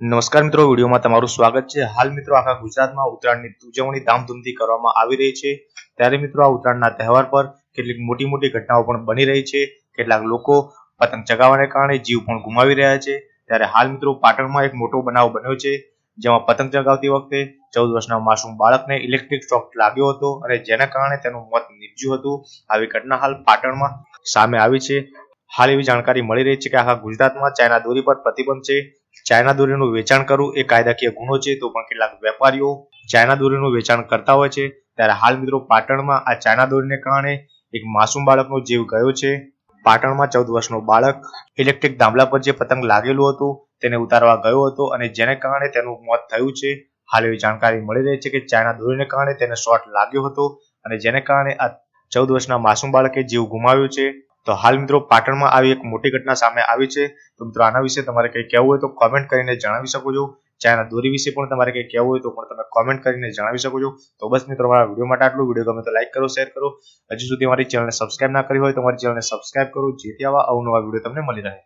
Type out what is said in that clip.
નમસ્કાર મિત્રો, વિડીયોમાં તમારું સ્વાગત છે. હાલ મિત્રો આખા ગુજરાતમાં ઉત્તરાયણની ઉજવણી ધામધૂમથી કરવામાં આવી રહી છે. ત્યારે મિત્રો આ ઉત્તરાયણના તહેવાર પર કેટલીક મોટી મોટી ઘટનાઓ પણ બની રહી છે. કેટલાક લોકો પતંગ ચગાવવાને કારણે જીવ પણ ગુમાવી રહ્યા છે. ત્યારે હાલ મિત્રો પાટણમાં એક મોટો બનાવ બન્યો છે, જેમાં પતંગ ચગાવતી વખતે ચૌદ વર્ષના માસૂમ બાળકને ઇલેક્ટ્રિક શોક લાગ્યો હતો અને જેના કારણે તેનું મોત નીપજ્યું હતું. આવી ઘટના હાલ પાટણમાં સામે આવી છે. હાલ એવી જાણકારી મળી રહી છે કે આખા ગુજરાતમાં ચાઇના દોરી પર પ્રતિબંધ છે. ચાઇના દોરીનું વેચાણ કરવું એ કાયદાકીય ગુનો છે. તો પણ કેટલાક વેપારીઓ ચાઇના દોરીનું વેચાણ કરતા હોય છે. ત્યારે હાલ મિત્રો પાટણમાં આ ચાઇના દોરીને કારણે એક માસૂમ બાળકનો જીવ ગયો છે. પાટણમાં ચૌદ વર્ષનો બાળક ઇલેક્ટ્રિક દાંભલા પર જે પતંગ લાગેલું હતું તેને ઉતારવા ગયો હતો અને જેને કારણે તેનું મોત થયું છે. હાલ એવી જાણકારી મળી રહી છે કે ચાઇના દોરીને કારણે તેને શોર્ટ લાગ્યો હતો અને જેને કારણે આ ચૌદ વર્ષના માસૂમ બાળકે જીવ ગુમાવ્યો છે. તો હાલ મિત્રો પાટણમાં આવી એક મોટી ઘટના સામે આવી છે. તો મિત્રો આના વિશે તમારે કંઈ કહેવું હોય તો કોમેન્ટ કરીને જણાવી શકો છો. ચાઇના દોરી વિશે પણ તમારે કંઈ કહેવું હોય તો પણ તમે કોમેન્ટ કરીને જણાવી શકો છો. તો બસ મિત્રો મારા વીડિયો માટે આટલું. વીડિયો ગમે તો લાઈક કરો શેર કરો. હજુ સુધી મારી ચેનલને સબસ્ક્રાઇબ ના કરી હોય તો મારી ચેનલને સબસ્ક્રાઇબ કરો. જેથી આવા અવનવા વીડિયો તમને મળી રહે.